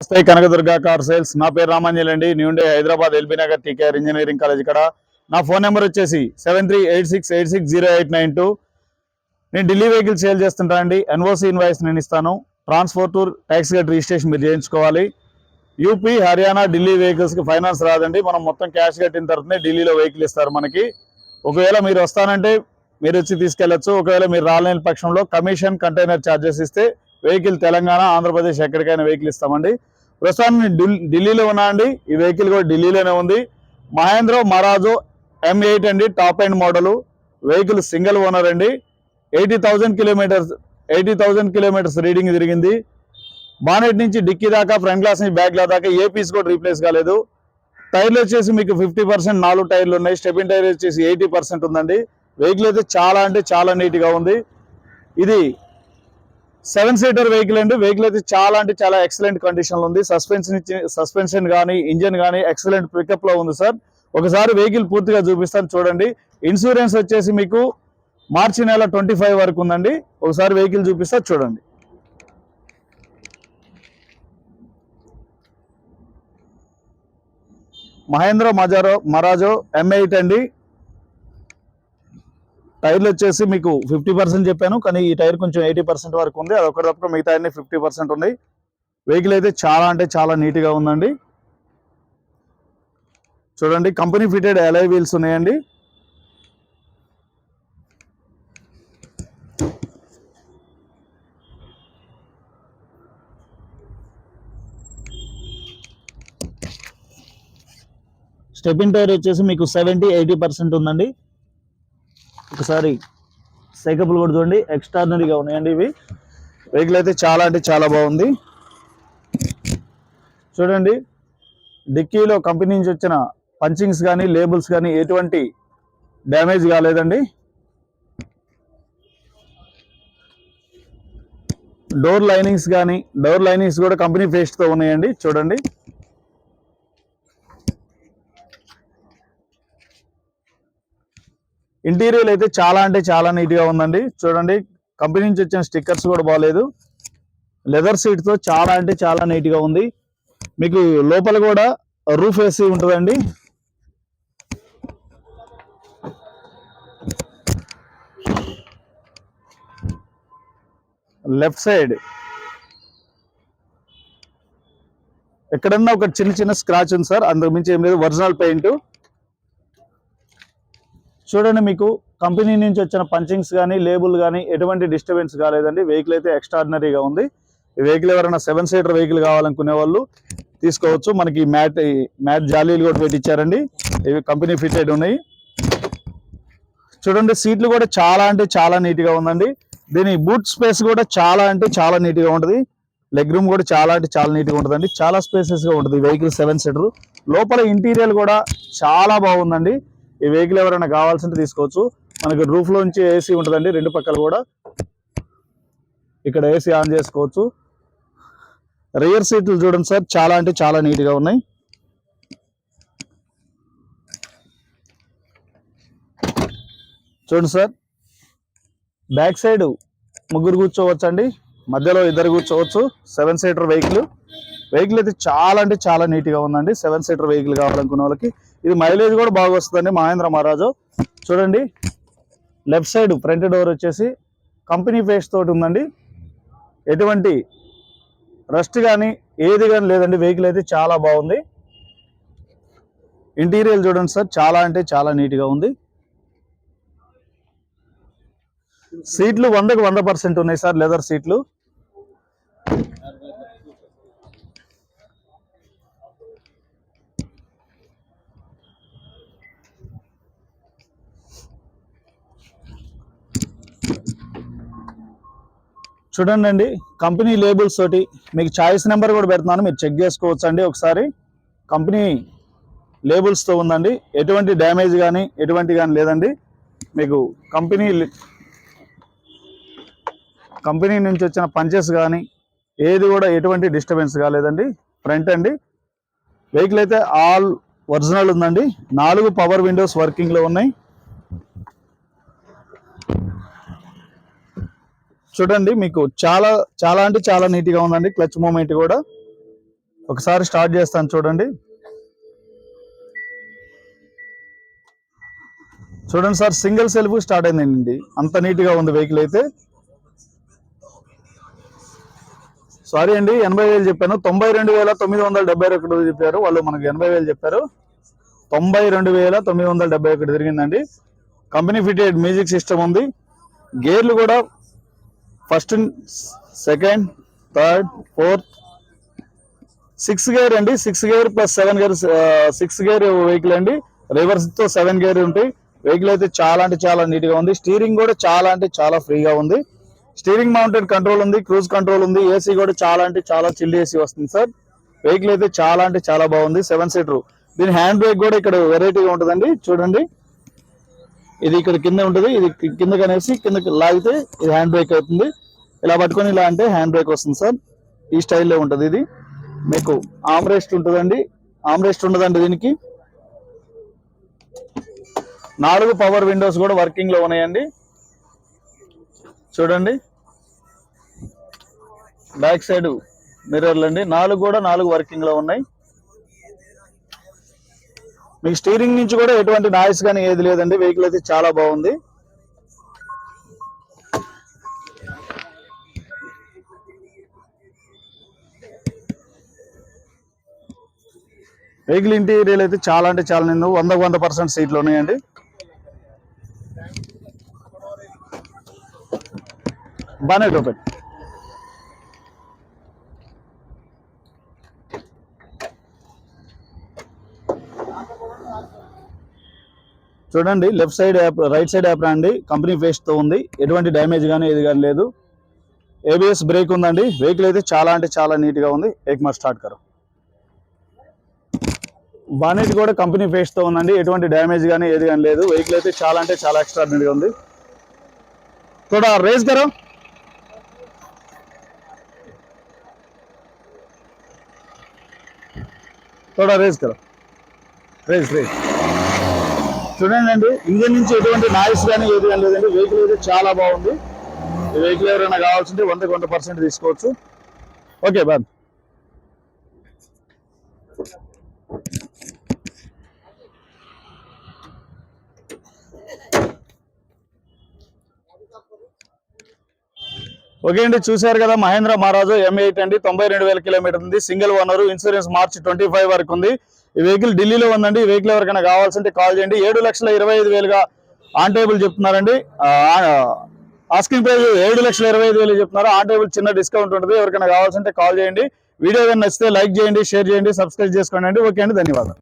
నమస్తే Kanakadurga car sales. నా పేరు రామాంజల్ అండి. New Hyderabad LB Nagar TKR engineering college ఇక్కడ. నా ఫోన్ నెంబర్ వచ్చేసి seven three eight six eight six zero eight nine two. నేను ఢిల్లీ వెహికల్ సేల్ చేస్తుంటా అండి. ఎన్ఓసి ఇన్వాయిస్ నేను ఇస్తాను. ట్రాన్స్పోర్ట్ ట్యాక్స్ గేట్ రిజిస్ట్రేషన్ మీరు చేయించుకోవాలి. యూపీ హర్యానా ఢిల్లీ వెహికల్స్కి ఫైనాన్స్ రాదండి. మనం మొత్తం క్యాష్ కట్టిన తర్వాతనే ఢిల్లీలో వెహికల్ ఇస్తారు మనకి. ఒకవేళ మీరు వస్తానంటే మీరు వచ్చి తీసుకెళ్ళొచ్చు ఒకవేళ మీరు రాలేని పక్షంలో కమిషన్ కంటైనర్ ఛార్జెస్ ఇస్తే వెహికల్ తెలంగాణ ఆంధ్రప్రదేశ్ ఎక్కడికైనా వెహికల్ ఇస్తామండి. ప్రస్తుతం నేను ఢిల్- ఢిల్లీలో ఉన్నా అండి. ఈ వెహికల్ కూడా ఢిల్లీలోనే ఉంది. మహేంద్ర మరాజో ఎం ఎయిట్ అండి top end model. Vehicle single owner అండి. Eighty thousand kilometres eighty thousand kilometres reading తిరిగింది. బానెట్ నుంచి డిక్కీ దాకా ఫ్రంట్ గ్లాస్ నుంచి బ్యాక్ గ్లాస్ దాకా ఏ పీస్ కూడా రీప్లేస్ కాలేదు. టైర్లు వచ్చేసి మీకు ఫిఫ్టీ పర్సెంట్ నాలుగు టైర్లు ఉన్నాయి. స్టెపిన్ టైర్ వచ్చేసి ఎయిటీ పర్సెంట్ ఉందండి. వెహికల్ అయితే చాలా అంటే చాలా నీట్గా ఉంది. ఇది సెవెన్ సీటర్ వెహికల్ అండి. వెహికల్ అయితే చాలా అంటే చాలా ఎక్సలెంట్ కండిషన్లో ఉంది. సస్పెన్షన్ సస్పెన్షన్ కానీ ఇంజన్ కానీ ఎక్సలెంట్ పికప్లో ఉంది సార్. ఒకసారి వెహికల్ పూర్తిగా చూపిస్తాను చూడండి. ఇన్సూరెన్స్ వచ్చేసి మీకు మార్చి నెల ట్వంటీ ఫైవ్ వరకు ఉందండి. ఒకసారి వెహికల్ చూపిస్తా చూడండి. మహేంద్ర మజారో మరాజో ఎంఐట్ అండి. టైర్లు వచ్చేసి మీకు ఫిఫ్టీ పర్సెంట్ చెప్పాను కానీ ఈ టైర్ కొంచెం ఎయిటీ పర్సెంట్ వరకు ఉంది. అది ఒకటి తప్ప మిగతా అన్ని ఫిఫ్టీ పర్సెంట్ ఉన్నాయి. వెహికల్ అయితే చాలా అంటే చాలా నీట్గా ఉందండి. చూడండి కంపెనీ ఫిటెడ్ ఎలై వీల్స్ ఉన్నాయండి. స్టెపిన్ టైర్ వచ్చేసి మీకు సెవెంటీ ఎయిటీ పర్సెంట్ ఉందండి. ఒకసారి సైకపుల్ కూడా చూడండి ఎక్స్ట్రాడినరీగా ఉన్నాయండి ఇవి. వెహికల్ అయితే చాలా అంటే చాలా బాగుంది. చూడండి డిక్కీలో కంపెనీ నుంచి వచ్చిన పంచింగ్స్ కానీ లేబుల్స్ కానీ ఎటువంటి డ్యామేజ్ కాలేదండి. డోర్ లైనింగ్స్ కానీ డోర్ లైనింగ్స్ కూడా కంపెనీ ఫేస్ట్తో ఉన్నాయండి. చూడండి. ఇంటీరియర్ అయితే చాలా అంటే చాలా నీట్గా ఉందండి. చూడండి కంపెనీ నుంచి వచ్చిన స్టిక్కర్స్ కూడా బాగాలేదు లెదర్ సీట్తో చాలా అంటే చాలా నీట్గా ఉంది. మీకు లోపల కూడా రూఫ్ ఏసీ ఉంటుందండి. లెఫ్ట్ సైడ్ ఎక్కడన్నా ఒక చిన్న చిన్న స్క్రాచ్ ఉంది సార్ అందుకు మించి ఏం లేదు. ఒరిజినల్ పెయింట్ చూడండి మీకు కంపెనీ నుంచి వచ్చిన పంచింగ్స్ కానీ లేబుల్ కానీ ఎటువంటి డిస్టర్బెన్స్ కాలేదండి. వెహికల్ అయితే ఎక్స్ట్రాడినరీగా ఉంది. వెహికల్ ఎవరైనా సెవెన్ సీటర్ వెహికల్ కావాలనుకునే వాళ్ళు తీసుకోవచ్చు. మనకి మ్యాట్ మ్యాట్ జాలీలు కూడా పెట్టించారండి ఇవి కంపెనీ ఫిటెడ్ ఉన్నాయి. చూడండి సీట్లు కూడా చాలా అంటే చాలా నీట్గా ఉందండి. దీని బూట్ స్పేస్ కూడా చాలా అంటే చాలా నీట్గా ఉంటుంది. లెగ్ రూమ్ కూడా చాలా అంటే చాలా నీట్గా ఉంటుందండి. చాలా స్పేసెస్గా ఉంటుంది వెహికల్ సెవెన్ సీటర్ లోపల ఇంటీరియర్ కూడా చాలా బాగుందండి. ఈ వెహికల్ ఎవరైనా కావాల్సింటే తీసుకోవచ్చు. మనకి రూఫ్లో నుంచి ఏసీ ఉంటుందండి. రెండు పక్కల కూడా. ఇక్కడ ఏసీ ఆన్ చేసుకోవచ్చు. రియర్ సీట్లు చూడండి సార్. చాలా అంటే చాలా నీట్గా ఉన్నాయి. చూడండి సార్. బ్యాక్ సైడ్ ముగ్గురు కూర్చోవచ్చండి. మధ్యలో ఇద్దరు కూర్చోవచ్చు. Seven seater vehicle. వెహికల్ అయితే చాలా అంటే చాలా నీట్గా ఉందండి. సెవెన్ సీటర్ వెహికల్ కావాలనుకున్న వాళ్ళకి. ఇది మైలేజ్ కూడా బాగా వస్తుందండి మహేంద్ర మహారాజు. చూడండి. లెఫ్ట్ సైడ్ ఫ్రంట్ డోర్ వచ్చేసి కంపెనీ ఫేస్ తోటి ఉందండి. ఎటువంటి రస్ట్ కానీ ఏది కానీ లేదండి. వెహికల్ అయితే చాలా బాగుంది. ఇంటీరియర్ చూడండి సార్. చాలా అంటే చాలా నీట్గా ఉంది. సీట్లు వందకు వంద పర్సెంట్ ఉన్నాయి సార్. లెదర్ సీట్లు. చూడండి అండి కంపెనీ లేబుల్స్ తోటి మీకు చాయిస్ నెంబర్ కూడా పెడుతున్నాను మీరు చెక్ చేసుకోవచ్చు అండి ఒకసారి. కంపెనీ లేబుల్స్తో ఉందండి ఎటువంటి డ్యామేజ్ కానీ ఎటువంటి కానీ లేదండి. మీకు కంపెనీ కంపెనీ నుంచి వచ్చిన పంచెస్ కానీ ఏది కూడా ఎటువంటి డిస్టర్బెన్స్ కాలేదండి. ఫ్రంట్ అండి. వెహికల్ అయితే ఆల్ ఒరిజినల్ ఉందండి. నాలుగు పవర్ విండోస్ వర్కింగ్లో ఉన్నాయి. చూడండి మీకు చాలా చాలా అంటే చాలా నీట్గా ఉందండి క్లచ్ మూమెంట్ కూడా. ఒకసారి స్టార్ట్ చేస్తాను చూడండి. చూడండి సార్ సింగిల్ సెల్ఫ్ స్టార్ట్ అయిందండి. అంత నీట్గా ఉంది వెహికల్ అయితే. సారీ అండి ఎనభై వేలు చెప్పాను. తొంభై రెండు వేల తొమ్మిది వందల డెబ్బై ఒకటి చెప్పారు. వాళ్ళు మనకు ఎనభై వేలు చెప్పారు. తొంభై రెండు వేల తొమ్మిది వందల డెబ్బై ఒకటి తిరిగిందండి. కంపెనీ ఫిటెడ్ మ్యూజిక్ సిస్టమ్ ఉంది. గేర్లు కూడా first second third fourth. Six gear అండి. Six gear plus seven gear six gear vehicle అండి. రివర్స్తో సెవెన్ గేర్ ఉంటాయి వెహికల్ అయితే చాలా అంటే చాలా నీట్గా ఉంది. స్టీరింగ్ కూడా చాలా అంటే చాలా ఫ్రీగా ఉంది. స్టీరింగ్ మౌంటెడ్ కంట్రోల్ ఉంది. క్రూజ్ కంట్రోల్ ఉంది. ఏసీ కూడా చాలా అంటే చాలా చిల్డ్ ఏసీ వస్తుంది సార్. వెహికల్ అయితే చాలా అంటే చాలా బాగుంది. Seven seater. దీని హ్యాండ్ బ్రేక్ కూడా ఇక్కడ వెరైటీగా ఉంటుందండి. చూడండి. ఇది ఇక్కడ కింద ఉంటుంది. ఇది కింద కిందకి అనేసి కిందకి లాగితే ఇది హ్యాండ్ బ్రేక్ అవుతుంది. ఇలా పట్టుకొని ఇలా అంటే హ్యాండ్ బ్రేక్ వస్తుంది సార్. ఈ స్టైల్లో ఉంటుంది ఇది. మీకు ఆమ్రెస్ట్ ఉంటుందండి. ఆమ్రెస్ట్ ఉండదండి దీనికి. నాలుగు పవర్ విండోస్ కూడా వర్కింగ్లో ఉన్నాయండి. చూడండి. బ్యాక్ సైడ్ మిర్రర్లు అండి. నాలుగు కూడా నాలుగు వర్కింగ్లో ఉన్నాయి. మీకు స్టీరింగ్ నుంచి కూడా ఎటువంటి నాయిస్ కానీ ఏది లేదండి. వెహికల్ అయితే చాలా బాగుంది. వెహికల్ ఇంటీరియర్ అయితే చాలా అంటే చాలా నిండు వందకు వంద పర్సెంట్ సీట్లు ఉన్నాయండి. బాగానే ఓపెన్ చూడండి left side app right side app అండి కంపెనీ ఫేస్ తో ఉంది ఎటువంటి డ్యామేజ్ కానీ ఏది కానీ లేదు ఏబిఎస్ బ్రేక్ ఉందండి వెహికల్ అయితే చాలా అంటే చాలా నీట్ గా ఉంది ఏక్ మార్ స్టార్ట్ కరో బానెట్ కూడా కంపెనీ ఫేస్ తో ఉందండి ఎటువంటి డ్యామేజ్ కానీ ఏది కానీ లేదు వెహికల్ అయితే చాలా అంటే చాలా ఎక్స్ట్రాడినరీగా ఉంది थोड़ा रेस करो थोड़ा रेस करो రేస్ రేస్ చూడండి అండి ఇంజన్ నుంచి ఎటువంటి నాయిస్ కానీ ఏది కానీ లేదండి. వెహికల్ అయితే చాలా బాగుంది. వెహికల్ ఎవరైనా కావాల్సింటే వందకు వంద పర్సెంట్ తీసుకోవచ్చు. ఓకే బాయ్ ఓకే అండి చూశారు కదా మహేంద్ర మహారాజు ఎం ఎయిట్ అండి తొంభై రెండు వేల కిలోమీటర్ ఉంది single owner insurance March twenty five వరకు ఉంది. ఈ వెహికల్ ఢిల్లీలో ఉందండి ఈ వెహికల్ ఎవరికైనా కావాల్సింటే కాల్ చేయండి. ఏడు లక్షల ఇరవై ఐదు వేలుగా ఆన్ టేబుల్ చెప్తున్నారండి. ఆస్కింగ్ ప్రైస్ ఏడు లక్షల ఇరవై ఐదు వేలు చెప్తున్నారు. ఆన్ టేబుల్ చిన్న డిస్కౌంట్ ఉంటుంది ఎవరికైనా కావాల్సింటే కాల్ చేయండి. వీడియో కానీ నచ్చితే లైక్ చేయండి షేర్ చేయండి సబ్స్క్రైబ్ చేసుకోండి ఓకే అండి ధన్యవాదాలు.